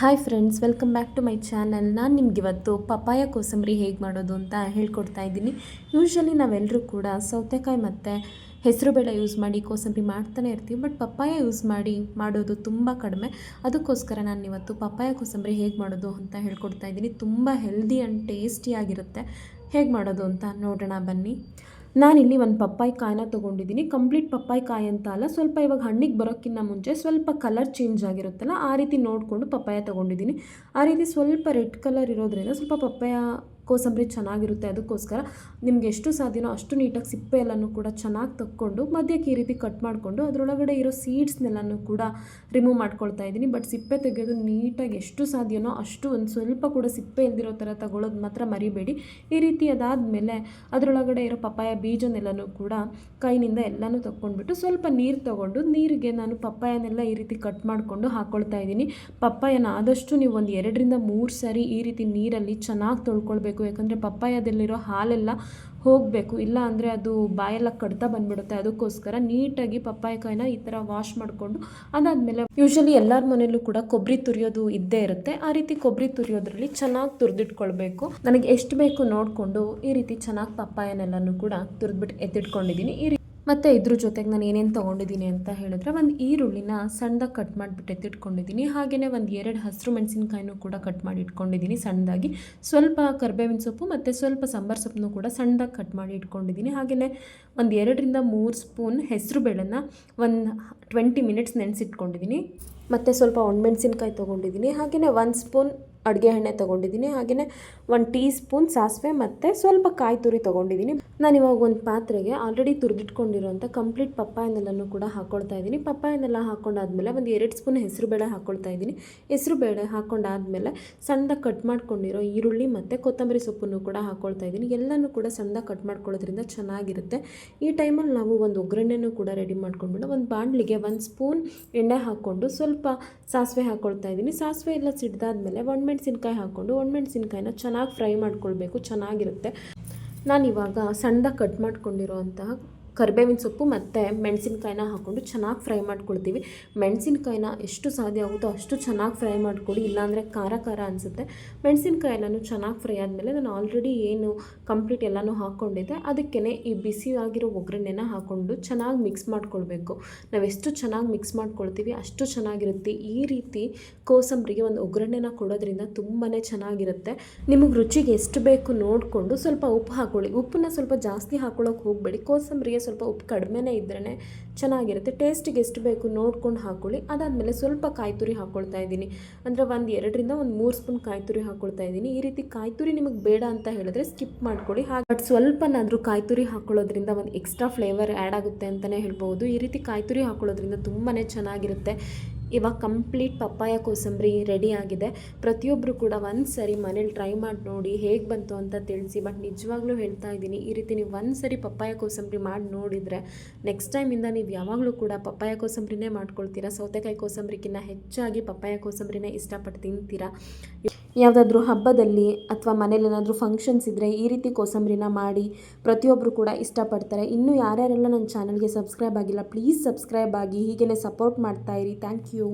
Hi friends welcome back to my channel ನಾನು ನಿಮ್ಗೆ ಇವತ್ತು ಪಪಾಯ ಕೋಸಂಬರಿ ಹೇಗೆ ಮಾಡೋದು ಅಂತ ಹೇಳ್ಕೊಡ್ತಾ ಇದ್ದೀನಿ. ಯೂಶ್ವಲಿ ನಾವೆಲ್ಲರೂ ಕೂಡ ಸೌತೆಕಾಯಿ ಮತ್ತು ಹೆಸರುಬೇಳೆ ಯೂಸ್ ಮಾಡಿ ಕೋಸಂಬರಿ ಮಾಡ್ತಾನೆ ಇರ್ತೀವಿ ಬಟ್ ಪಪ್ಪಾಯ ಯೂಸ್ ಮಾಡಿ ಮಾಡೋದು ತುಂಬ ಕಡಿಮೆ. ಅದಕ್ಕೋಸ್ಕರ ನಾನು ಇವತ್ತು ಪಪ್ಪಾಯ ಕೋಸಂಬರಿ ಹೇಗೆ ಮಾಡೋದು ಅಂತ ಹೇಳ್ಕೊಡ್ತಾ ಇದ್ದೀನಿ. ತುಂಬ ಹೆಲ್ದಿ ಆ್ಯಂಡ್ ಟೇಸ್ಟಿಯಾಗಿರುತ್ತೆ ಹೇಗೆ ಮಾಡೋದು ಅಂತ ನೋಡೋಣ ಬನ್ನಿ. ನಾನಿಲ್ಲಿ ಒಂದು ಪಪ್ಪಾಯಿ ಕಾಯಿನ ತೊಗೊಂಡಿದ್ದೀನಿ. ಕಂಪ್ಲೀಟ್ ಪಪ್ಪಾಯಿ ಕಾಯಿ ಅಂತ ಅಲ್ಲ, ಸ್ವಲ್ಪ ಇವಾಗ ಹಣ್ಣಿಗೆ ಬರೋಕ್ಕಿಂತ ಮುಂಚೆ ಸ್ವಲ್ಪ ಕಲರ್ ಚೇಂಜ್ ಆಗಿರುತ್ತಲ್ಲ, ಆ ರೀತಿ ನೋಡಿಕೊಂಡು ಪಪ್ಪಾಯ ತೊಗೊಂಡಿದ್ದೀನಿ. ಆ ರೀತಿ ಸ್ವಲ್ಪ ರೆಡ್ ಕಲರ್ ಇರೋದ್ರಿಂದ ಸ್ವಲ್ಪ ಪಪ್ಪಾಯ ಕೋಸಂಬರಿ ಚೆನ್ನಾಗಿರುತ್ತೆ ಅದಕ್ಕೋಸ್ಕರ ನಿಮ್ಗೆ ಎಷ್ಟು ಸಾಧ್ಯನೋ ಅಷ್ಟು ನೀಟಾಗಿ ಸಿಪ್ಪೆ ಎಲ್ಲನೂ ಕೂಡ ಚೆನ್ನಾಗಿ ತಕ್ಕೊಂಡು ಮಧ್ಯಕ್ಕೆ ಈ ರೀತಿ ಕಟ್ ಮಾಡಿಕೊಂಡು ಅದರೊಳಗಡೆ ಇರೋ ಸೀಡ್ಸ್ನೆಲ್ಲನೂ ಕೂಡ ರಿಮೂವ್ ಮಾಡ್ಕೊಳ್ತಾ ಇದ್ದೀನಿ. ಬಟ್ ಸಿಪ್ಪೆ ತೆಗೆಯೋದು ನೀಟಾಗಿ ಎಷ್ಟು ಸಾಧ್ಯನೋ ಅಷ್ಟು ಒಂದು ಸ್ವಲ್ಪ ಕೂಡ ಸಿಪ್ಪೆ ಇಲ್ದಿರೋ ಥರ ತಗೊಳ್ಳೋದು ಮಾತ್ರ ಮರಿಬೇಡಿ. ಈ ರೀತಿ ಅದಾದಮೇಲೆ ಅದರೊಳಗಡೆ ಇರೋ ಪಪ್ಪಾಯ ಬೀಜನೆಲ್ಲನೂ ಕೂಡ ಕೈನಿಂದ ಎಲ್ಲನೂ ತಕ್ಕೊಂಡ್ಬಿಟ್ಟು ಸ್ವಲ್ಪ ನೀರು ತೊಗೊಂಡು ನೀರಿಗೆ ನಾನು ಪಪ್ಪಾಯನೆಲ್ಲ ಈ ರೀತಿ ಕಟ್ ಮಾಡಿಕೊಂಡು ಹಾಕ್ಕೊಳ್ತಾ ಇದ್ದೀನಿ. ಪಪ್ಪಾಯನ ಆದಷ್ಟು ನೀವು ಒಂದು ಎರಡರಿಂದ ಮೂರು ಸಾರಿ ಈ ರೀತಿ ನೀರಲ್ಲಿ ಚೆನ್ನಾಗಿ ತೊಳ್ಕೊಳ್ಬೇಕು. ಯಾಕಂದರೆ ಪಪ್ಪಾಯದಲ್ಲಿರೋ ಹಾಲೆಲ್ಲ ಹೋಗಬೇಕು. ಇಲ್ಲ ಅಂದರೆ ಅದು ಬಾಯೆಲ್ಲ ಕಡ್ತಾ ಬಂದ್ಬಿಡುತ್ತೆ. ಅದಕ್ಕೋಸ್ಕರ ನೀಟಾಗಿ ಪಪ್ಪಾಯಕಾಯಿನ ಈ ಥರ ವಾಶ್ ಮಾಡಿಕೊಂಡು ಅದಾದಮೇಲೆ ಯೂಶಲಿ ಎಲ್ಲರ ಮನೆಯಲ್ಲೂ ಕೂಡ ಕೊಬ್ಬರಿ ತುರಿಯೋದು ಇದ್ದೇ ಇರುತ್ತೆ. ಆ ರೀತಿ ಕೊಬ್ಬರಿ ತುರಿಯೋದ್ರಲ್ಲಿ ಚೆನ್ನಾಗಿ ತುರಿದಿಟ್ಕೊಳ್ಬೇಕು. ನನಗೆ ಎಷ್ಟು ಬೇಕು ನೋಡಿಕೊಂಡು ಈ ರೀತಿ ಚೆನ್ನಾಗಿ ಪಪ್ಪಾಯನೆಲ್ಲನೂ ಕೂಡ ತುರಿದ್ಬಿಟ್ಟು ಎತ್ತಿಟ್ಕೊಂಡಿದ್ದೀನಿ. ಈ ಮತ್ತು ಇದ್ರ ಜೊತೆಗೆ ನಾನು ಏನೇನು ತೊಗೊಂಡಿದ್ದೀನಿ ಅಂತ ಹೇಳಿದ್ರೆ ಒಂದು ಈರುಳ್ಳಿನ ಸಣ್ಣದಾಗಿ ಕಟ್ ಮಾಡಿಬಿಟ್ಟು ಎತ್ತಿಟ್ಕೊಂಡಿದ್ದೀನಿ. ಹಾಗೆಯೇ ಒಂದು ಎರಡು ಹಸಿರು ಮೆಣಸಿನ್ಕಾಯಿನೂ ಕೂಡ ಕಟ್ ಮಾಡಿ ಇಟ್ಕೊಂಡಿದ್ದೀನಿ ಸಣ್ಣದಾಗಿ. ಸ್ವಲ್ಪ ಕರ್ಬೇವಿನ ಸೊಪ್ಪು ಮತ್ತು ಸ್ವಲ್ಪ ಸಾಂಬಾರು ಸೊಪ್ಪನ್ನು ಕೂಡ ಸಣ್ಣದಾಗಿ ಕಟ್ ಮಾಡಿ ಇಟ್ಕೊಂಡಿದ್ದೀನಿ. ಹಾಗೆಯೇ ಒಂದು ಎರಡರಿಂದ ಮೂರು ಸ್ಪೂನ್ ಹೆಸರು ಬೇಳೆನ ಒಂದು ಟ್ವೆಂಟಿ ಮಿನಿಟ್ಸ್ ನೆನೆಸಿಟ್ಕೊಂಡಿದ್ದೀನಿ. ಮತ್ತು ಸ್ವಲ್ಪ ಒಣಮೆಣ್ಸಿನ್ಕಾಯಿ ತೊಗೊಂಡಿದ್ದೀನಿ. ಹಾಗೆಯೇ ಒಂದು ಸ್ಪೂನ್ ಅಡುಗೆ ಎಣ್ಣೆ ತೊಗೊಂಡಿದ್ದೀನಿ. ಹಾಗೆಯೇ ಒಂದು ಟೀ ಸ್ಪೂನ್ ಸಾಸಿವೆ ಮತ್ತು ಸ್ವಲ್ಪ ಕಾಯಿ ತುರಿ ತೊಗೊಂಡಿದ್ದೀನಿ. ಇವಾಗ ಒಂದು ಪಾತ್ರೆಗೆ ಆಲ್ರೆಡಿ ತುರಿದಿಟ್ಕೊಂಡಿರುವಂಥ ಕಂಪ್ಲೀಟ್ ಪಪ್ಪಾಯನೆಲ್ಲನೂ ಕೂಡ ಹಾಕ್ಕೊಳ್ತಾ ಇದ್ದೀನಿ. ಪಪ್ಪಾಯನೆಲ್ಲ ಹಾಕ್ಕೊಂಡಾದ್ಮೇಲೆ ಒಂದು ಎರಡು ಸ್ಪೂನ್ ಹೆಸರು ಬೇಳೆ ಹಾಕ್ಕೊಳ್ತಾ ಇದ್ದೀನಿ. ಹೆಸರು ಬೇಳೆ ಹಾಕ್ಕೊಂಡಾದ್ಮೇಲೆ ಸಣ್ಣದಾಗಿ ಕಟ್ ಮಾಡ್ಕೊಂಡಿರೋ ಈರುಳ್ಳಿ ಮತ್ತು ಕೊತ್ತಂಬರಿ ಸೊಪ್ಪನ್ನು ಕೂಡ ಹಾಕ್ಕೊಳ್ತಾ ಇದ್ದೀನಿ. ಎಲ್ಲನೂ ಕೂಡ ಸಣ್ಣದಾಗಿ ಕಟ್ ಮಾಡ್ಕೊಳ್ಳೋದ್ರಿಂದ ಚೆನ್ನಾಗಿರುತ್ತೆ. ಈ ಟೈಮಲ್ಲಿ ನಾವು ಒಂದು ಒಗ್ಗರಣೆನೂ ಕೂಡ ರೆಡಿ ಮಾಡ್ಕೊಂಡ್ಬಿಟ್ಟು ಒಂದು ಬಾಣಲಿಗೆ ಒಂದು ಸ್ಪೂನ್ ಎಣ್ಣೆ ಹಾಕ್ಕೊಂಡು ಸ್ವಲ್ಪ ಸಾಸಿವೆ ಹಾಕ್ಕೊಳ್ತಾ ಇದ್ದೀನಿ. ಸಾಸಿವೆ ಎಲ್ಲ ಸಿಡ್ದಾದ್ಮೇಲೆ ಒಣಮೆಣ್ಸಿನ್ಕಾಯಿ ಹಾಕ್ಕೊಂಡು ಒಣಮೆಣಸಿನ್ಕಾಯಿನ ಚೆನ್ನಾಗಿ ಫ್ರೈ ಮಾಡ್ಕೊಳ್ಬೇಕು ಚೆನ್ನಾಗಿರುತ್ತೆ. ನಾನಿವಾಗ ಸಣ್ಣದಾಗಿ ಕಟ್ ಮಾಡ್ಕೊಂಡಿರೋ ಅಂತಹ ಕರಿಬೇವಿನ ಸೊಪ್ಪು ಮತ್ತು ಮೆಣಸಿನಕಾಯಿನ ಹಾಕ್ಕೊಂಡು ಚೆನ್ನಾಗಿ ಫ್ರೈ ಮಾಡ್ಕೊಳ್ತೀವಿ. ಮೆಣಸಿನಕಾಯಿನ ಎಷ್ಟು ಸಾಧ್ಯ ಆಗುತ್ತೋ ಅಷ್ಟು ಚೆನ್ನಾಗಿ ಫ್ರೈ ಮಾಡ್ಕೊಳ್ಳಿ ಇಲ್ಲಾಂದರೆ ಖಾರ ಖಾರ ಅನಿಸುತ್ತೆ. ಮೆಣಸಿನ್ಕಾಯಿ ಎಲ್ಲನೂ ಚೆನ್ನಾಗಿ ಫ್ರೈ ಆದಮೇಲೆ ನಾನು ಆಲ್ರೆಡಿ ಏನು ಕಂಪ್ಲೀಟ್ ಎಲ್ಲನೂ ಹಾಕ್ಕೊಂಡಿದ್ದೆ ಅದಕ್ಕೇ ಈ ಬಿಸಿ ಒಗ್ಗರಣೆನ ಹಾಕ್ಕೊಂಡು ಚೆನ್ನಾಗಿ ಮಿಕ್ಸ್ ಮಾಡ್ಕೊಳ್ಬೇಕು. ನಾವು ಎಷ್ಟು ಚೆನ್ನಾಗಿ ಮಿಕ್ಸ್ ಮಾಡ್ಕೊಳ್ತೀವಿ ಅಷ್ಟು ಚೆನ್ನಾಗಿರುತ್ತೆ. ಈ ರೀತಿ ಕೋಸಂಬರಿಗೆ ಒಂದು ಒಗ್ಗರಣೆನ ಕೊಡೋದ್ರಿಂದ ತುಂಬಾ ಚೆನ್ನಾಗಿರುತ್ತೆ. ನಿಮಗೆ ರುಚಿಗೆ ಎಷ್ಟು ಬೇಕು ನೋಡಿಕೊಂಡು ಸ್ವಲ್ಪ ಉಪ್ಪು ಹಾಕ್ಕೊಳ್ಳಿ ಉಪ್ಪನ್ನ ಸ್ವಲ್ಪ ಜಾಸ್ತಿ ಹಾಕ್ಕೊಳ್ಳೋಕೆ ಹೋಗಬೇಡಿ. ಕೋಸಂಬರಿಗೆ ಸ್ವಲ್ಪ ಉಪ್ಪು ಕಡಿಮೆನೇ ಇದ್ರೇ ಚೆನ್ನಾಗಿರುತ್ತೆ. ಟೇಸ್ಟಿಗೆ ಎಷ್ಟು ಬೇಕು ನೋಡ್ಕೊಂಡು ಹಾಕ್ಕೊಳ್ಳಿ ಅದಾದಮೇಲೆ ಸ್ವಲ್ಪ ಕಾಯಿ ತುರಿ ಹಾಕ್ಕೊಳ್ತಾ ಇದ್ದೀನಿ. ಅಂದರೆ ಒಂದು ಎರಡರಿಂದ ಒಂದು ಮೂರು ಸ್ಪೂನ್ ಕಾಯಿ ತುರಿ ಹಾಕ್ಕೊಳ್ತಾ ಇದ್ದೀನಿ. ಈ ರೀತಿ ಕಾಯಿ ತುರಿ ನಿಮಗೆ ಬೇಡ ಅಂತ ಹೇಳಿದ್ರೆ ಸ್ಕಿಪ್ ಮಾಡ್ಕೊಳ್ಳಿ. ಹಾಗೆ ಬಟ್ ಸ್ವಲ್ಪನಾದರೂ ಕಾಯಿ ತುರಿ ಹಾಕ್ಕೊಳ್ಳೋದ್ರಿಂದ ಒಂದು ಎಕ್ಸ್ಟ್ರಾ ಫ್ಲೇವರ್ ಆ್ಯಡ್ ಆಗುತ್ತೆ ಅಂತಲೇ ಹೇಳ್ಬೋದು ಈ ರೀತಿ ಕಾಯಿ ತುರಿ ಹಾಕ್ಕೊಳ್ಳೋದ್ರಿಂದ ತುಂಬಾ ಚೆನ್ನಾಗಿರುತ್ತೆ. ಇವಾಗ ಕಂಪ್ಲೀಟ್ ಪಪ್ಪಾಯ, ಕೋಸಂಬರಿ ರೆಡಿ ಆಗಿದೆ. ಪ್ರತಿಯೊಬ್ಬರು ಕೂಡ ಒಂದು ಸರಿ ಮನೇಲಿ ಟ್ರೈ ಮಾಡಿ ನೋಡಿ ಹೇಗೆ ಬಂತು ಅಂತ ತಿಳಿಸಿ. ಬಟ್ ನಿಜವಾಗ್ಲೂ ಹೇಳ್ತಾ ಇದ್ದೀನಿ, ಈ ರೀತಿ ನೀವು ಒಂದು ಸರಿ ಪಪ್ಪಾಯ, ಕೋಸಂಬರಿ ಮಾಡಿ ನೋಡಿದರೆ ನೆಕ್ಸ್ಟ್ ಟೈಮಿಂದ ನೀವು ಯಾವಾಗಲೂ ಕೂಡ ಪಪ್ಪಾಯ, ಕೋಸಂಬರಿನೇ ಮಾಡ್ಕೊಳ್ತೀರಾ. ಸೌತೆಕಾಯಿ ಕೋಸಂಬರಿಗಿನ್ನ ಹೆಚ್ಚಾಗಿ ಪಪ್ಪಾಯ, ಕೋಸಂಬರಿನೇ ಇಷ್ಟಪಟ್ಟು ತಿಂತೀರಾ. ಯಾವುದಾದ್ರೂ ಹಬ್ಬದಲ್ಲಿ ಅಥವಾ ಮನೇಲಿ ಏನಾದರೂ ಫಂಕ್ಷನ್ಸ್ ಇದ್ದರೆ ಈ ರೀತಿ ಕೋಸಂಬರಿನ ಮಾಡಿ ಪ್ರತಿಯೊಬ್ಬರು ಕೂಡ ಇಷ್ಟಪಡ್ತಾರೆ. ಇನ್ನೂ ಯಾರ್ಯಾರೆಲ್ಲ ನನ್ನ ಚಾನಲ್ಗೆ ಸಬ್ಸ್ಕ್ರೈಬ್ ಆಗಿಲ್ಲ ಪ್ಲೀಸ್ ಸಬ್ಸ್ಕ್ರೈಬ್ ಆಗಿ ಹೀಗೇ ಸಪೋರ್ಟ್ ಮಾಡ್ತಾಯಿರಿ ಥ್ಯಾಂಕ್ ಯು